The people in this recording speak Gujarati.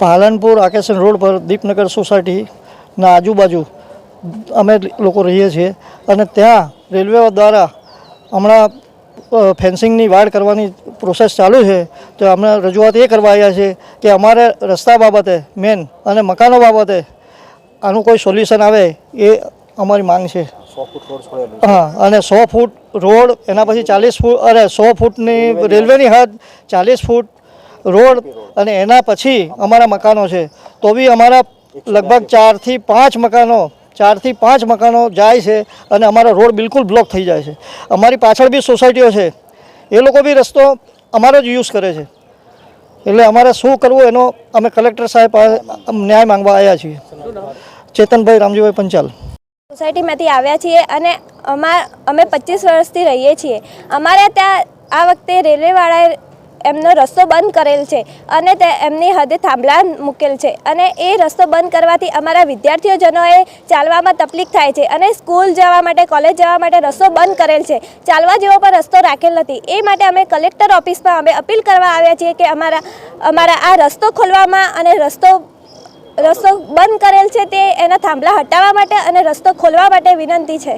પાલનપુર આકેશન રોડ પર દીપનગર સોસાયટીના આજુબાજુ અમે લોકો રહીએ છીએ અને ત્યાં રેલવે દ્વારા હમણાં ફેન્સિંગની વાડ કરવાની પ્રોસેસ ચાલુ છે. તો અમને રજૂઆત એ કરવા આવ્યા છે કે અમારે રસ્તા બાબતે મેન અને મકાનો બાબતે આનું કોઈ સોલ્યુશન આવે એ અમારી માંગ છે. હા અને સો ફૂટ રોડ એના પછી ચાલીસ ફૂટ અરે સો ફૂટની રેલવેની હદ ચાલીસ ફૂટ રોડ અને એના પછી અમારા મકાનો છે. તો બી અમારા લગભગ ચારથી પાંચ મકાનો, ચારથી પાંચ મકાનો જાય છે અને અમારો રોડ બિલકુલ બ્લોક થઈ જાય છે. અમારી પાછળ બી સોસાયટીઓ છે. એ લોકો બી રસ્તો અમારો જ યુઝ કરે છે. એટલે અમારે શું કરવું એનો અમે કલેક્ટર સાહેબ ન્યાય માંગવા આવ્યા છીએ. ચેતનભાઈ રામજીભાઈ પંચાલ. સોસાયટીમાંથી આવ્યા છીએ અને અમા અમે પચીસ વર્ષથી રહીએ છીએ. અમારે ત્યાં આ વખતે રેલવેવાળાએ એમનો રસ્તો બંધ કરેલ છે અને તે એમની હદે થાંભલા મૂકેલ છે. અને એ રસ્તો બંધ કરવાથી અમારા વિદ્યાર્થીઓજનોએ ચાલવામાં તકલીફ થાય છે અને સ્કૂલ જવા માટે કોલેજ જવા માટે રસ્તો બંધ કરેલ છે. ચાલવા જેવો પણ રસ્તો રાખેલ નથી. એ માટે અમે કલેક્ટર ઓફિસમાં અમે અપીલ કરવા આવ્યા છીએ કે અમારા અમારા આ રસ્તો ખોલવામાં અને રસ્તો રસ્તો બંધ કરેલ છે તે એના થાંભલા હટાવવા માટે અને રસ્તો ખોલવા માટે વિનંતી છે.